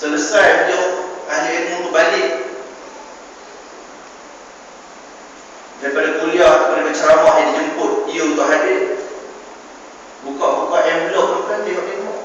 Selesai beliau ahli ilmu tu balik Daripada kuliah, daripada berceramah yang dijemput Dia untuk hadir. Buka-buka envelope kan tengok-tengok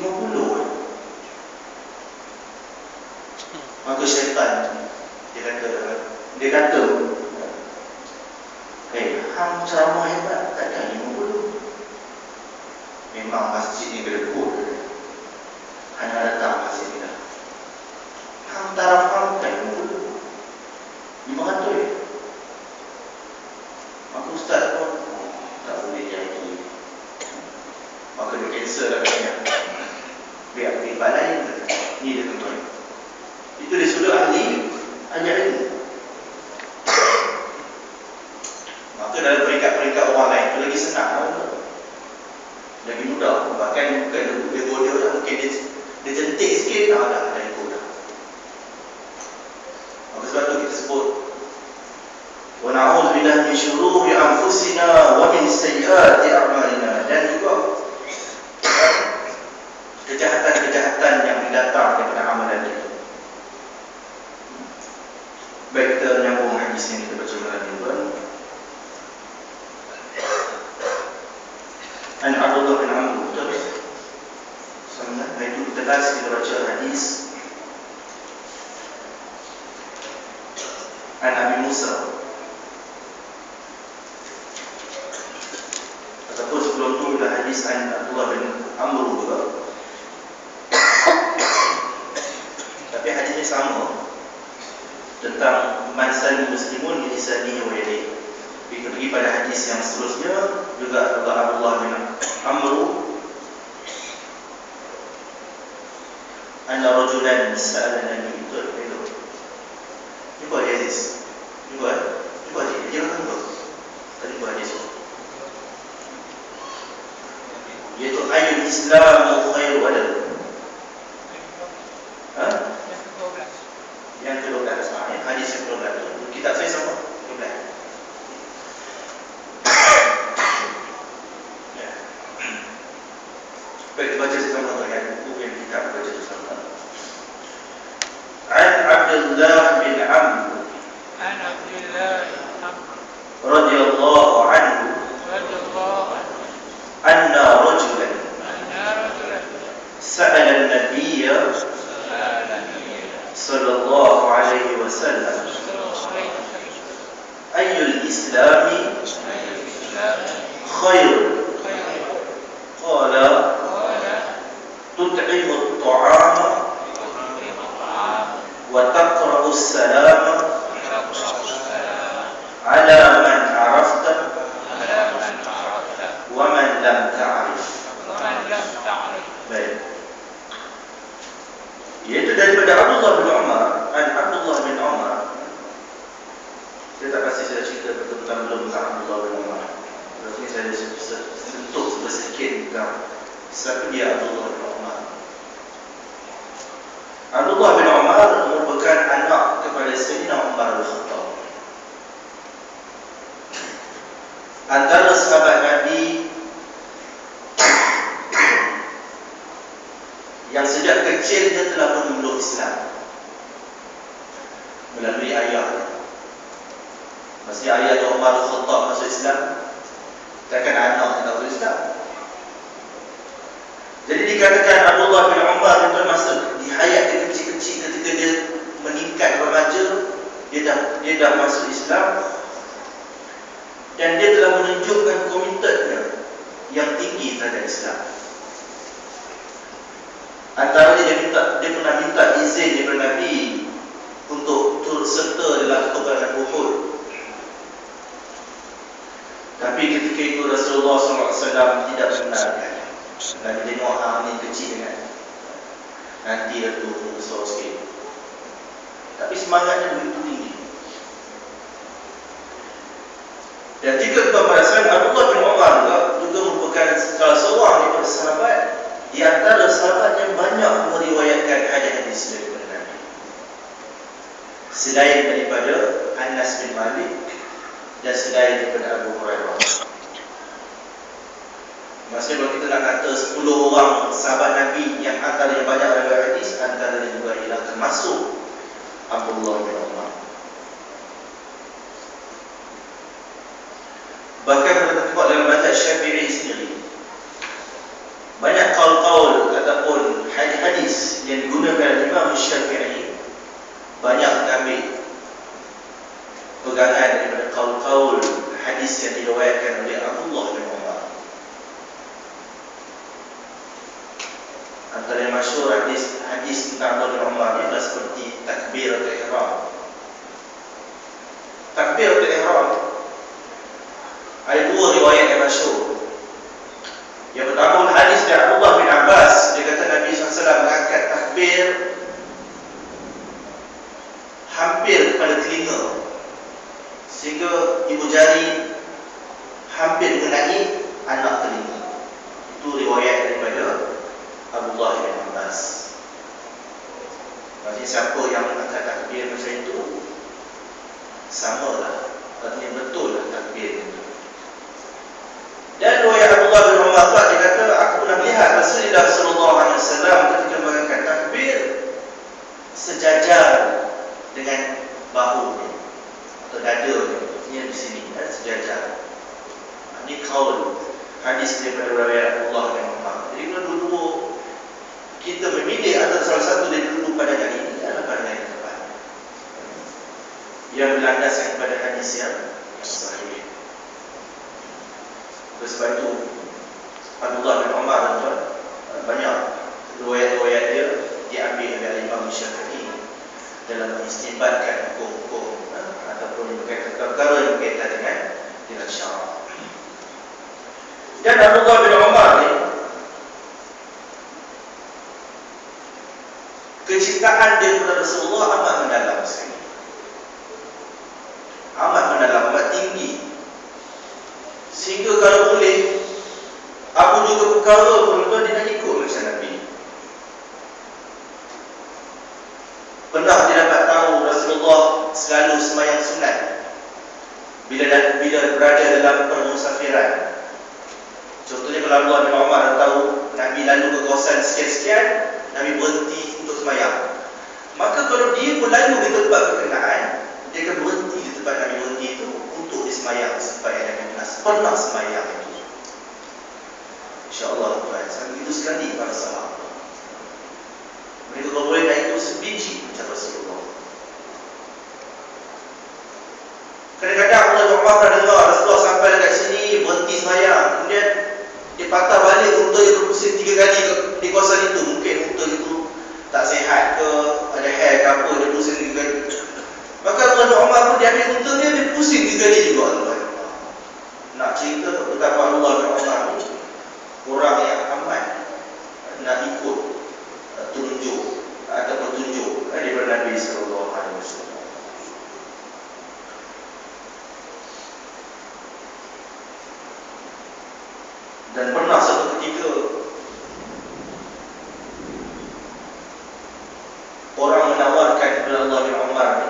50 Maka syaitan Dia kata Dia kata Eh, hang ceramah hebat Takkan 50 Memang masjid ni gedekut Hanya dah Taraf hang kan 50 500 ya? Maka ustaz pun oh, Tak boleh jadi Maka dia cancel lah katanya Biar tempat lain Ni dia tuan Itu dia sudah ahli Ajar ilmu Maka dalam peringkat-peringkat orang lain Itu lagi senang lah Lagi mudah. Bahkan bukan dia bodoh lah Mungkin dia, dia jentik sikit Dah dah dah ikut dah Maka sebab tu kita sebut Billah min syururi anfusina Wa min sayyati a'malina Dan juga kejahatan-kejahatan yang datang daripada amalan kita. Baik kita menyambung hadis yang kita baca ini tuan. An Abdullah bin Amr betul. Sama itu kita tas kita baca hadis An Abi Musa Ataupun sebelum tu adalah hadis An Abdullah bin Amr juga. Tapi hadisnya sama Tentang Mansan muslimun Bilisani wa yadih Kita pergi pada hadis yang seterusnya Juga Allah Abdullah bin Amr Anna rajulan Sa'ala Nabi itu itu. Cuba hadis. Cuba Cuba hadis. Jangan tu Tadi buat hadis يتغير الإسلام أو خير ولده. الإسلام خير. قال تطعم الطعام وتقرأ السلام على من عرفت ومن لم تعرف. baik yaitu daripada Abdullah bin betul-betul belum tentang Abdullah bin Umar ni saya sentuh sedikit tentang Siapa dia Abdullah bin Umar Abdullah bin Umar merupakan anak kepada Sayyidina Umar al-Khattab Antara sahabat Nabi yang sejak kecil dia telah memeluk Islam melalui ayah Maksudnya ayah dia Umar Al-Khattab masuk Islam Takkan anak yang masuk Islam Jadi dikatakan Abdullah bin Umar itu masa di hayat dia kecil-kecil ketika dia meningkat remaja dia dah dia dah masuk Islam dan dia telah menunjukkan komitmennya yang tinggi terhadap Islam. Antaranya dia minta dia pernah minta izin daripada Nabi untuk turut serta dalam peperangan Uhud. Tapi ketika itu Rasulullah SAW tidak benarkan. Nabi tengok ah ni kecil kan. Nanti dia tu besar sikit. Tapi semangatnya begitu tinggi. Dan jika tuan perasan Abdullah bin Umar juga, juga merupakan salah seorang daripada sahabat di antara sahabat yang banyak meriwayatkan hadis-hadis daripada Nabi. Selain daripada Anas bin Malik dan selain daripada Abu Hurairah. Maksudnya kalau kita nak kata 10 orang sahabat Nabi yang antara yang banyak riwayat hadis antara yang termasuk Abdullah bin Umar. Bahkan kita tengok dalam mazhab Syafi'i sendiri banyak kaul-kaul ataupun hadis-hadis yang digunakan Imam Syafi'i banyak mengambil pegangan daripada kaul-kaul hadis yang diriwayatkan oleh Abdullah bin Umar. Antara yang masyhur hadis hadis tentang Abdullah bin Umar ni adalah seperti takbir atau ihram. Takbir atau ihram ada dua riwayat yang masyhur. Yang pertama hadis dari Abdullah bin Abbas dia kata Nabi SAW mengangkat takbir hampir kepada telinga sehingga ibu jari hampir mengenai anak telinga. Itu riwayat daripada Abdullah bin Abbas. Maksudnya siapa yang mengangkat takbir macam itu samalah. Artinya betul lah takbir itu. Dan riwayat Abdullah bin pula dia kata aku pernah melihat Rasulullah sallallahu alaihi wasallam ketika mengangkat takbir sejajar dengan bahu dada dia di sini dan sejajar. Ini kaul hadis daripada riwayat Abdullah bin Umar. Jadi kalau dua-dua kita memilih antara salah satu dari dua pandangan ini adalah pandangan yang tepat. Yang berlandaskan kepada hadis yang, sahih. Oleh sebab itu Abdullah bin Umar banyak riwayat-riwayat dia diambil oleh Imam Syafi'i dalam mengistinbatkan hukum-hukum eh, ataupun berkaitan perkara yang berkaitan dengan dengan syarak. Dan Abdullah bin Umar ni kecintaan dia kepada Rasulullah amat mendalam sekali. Amat mendalam, amat tinggi. Sehingga kalau boleh apa juga perkara pun tuan dia nak ikut macam Nabi. Pernah dia dapat tahu Rasulullah selalu semayang sunat bila bila berada dalam permusafiran. Contohnya kalau Allah bin Umar tahu Nabi lalu ke kawasan sekian-sekian, Nabi berhenti untuk semayang. Maka kalau dia pun lalu di tempat berkenaan, dia akan berhenti di tempat Nabi berhenti itu untuk disemayang supaya Nabi pernah, pernah semayang itu. InsyaAllah Tuhan, sangat begitu sekali para sahabat. Mereka kalau boleh naik itu sebiji macam Rasulullah. Kadang-kadang Allah Umar pernah dengar Rasulullah sampai dekat sini berhenti semayang. Kemudian dia patah balik unta yang berpusing tiga kali di kawasan itu. Mungkin unta itu tak sihat ke, ada hair ke apa, dia pusing tiga kali. Maka Allah Umar pun dia ambil unta dia, dia pusing tiga kali juga. Allah. Nak cerita betapa Allah Umar ni orang yang amat nak ikut uh, tunjuk atau petunjuk daripada Nabi sallallahu alaihi wasallam. Dan pernah satu ketika orang menawarkan kepada Allah bin Umar ni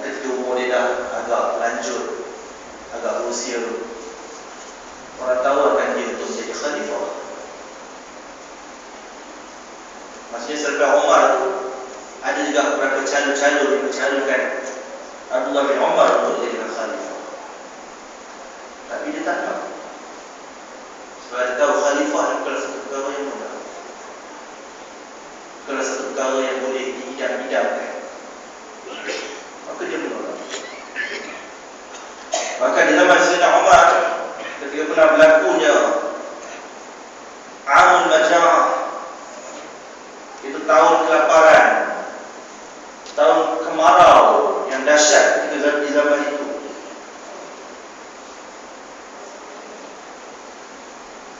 ketika umur dia dah agak lanjut, agak usia orang tawarkan dia untuk menjadi khalifah. Maksudnya selepas Umar tu ada juga beberapa calon-calon yang mencalonkan Abdullah bin Umar untuk jadi khalifah. Tapi dia tak nak. Sebab dia tahu khalifah bukan satu perkara yang mudah. Bukan satu perkara yang boleh diidam-idamkan. Maka dia. Maka zaman Sayyidina Umar ketika pernah berlakunya Amul Majah itu tahun kelaparan tahun kemarau yang dahsyat ketika di zaman itu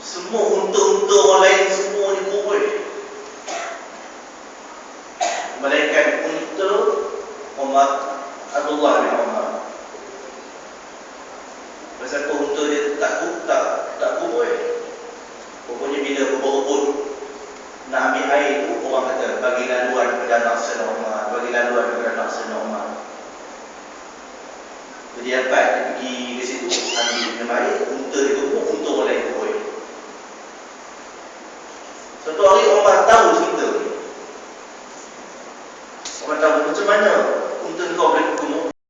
semua unta-unta orang lain semua dikumpul melainkan unta Umar Abdullah bin Umar Pasal apa unta dia tak tak tak kumpul Pokoknya bila berebut nak ambil air tu orang kata bagi laluan kepada anak Sayyidina Umar, bagi laluan kepada anak Sayyidina Umar. Jadi dapat pergi ke situ ambil minum air, unta dia unta orang lain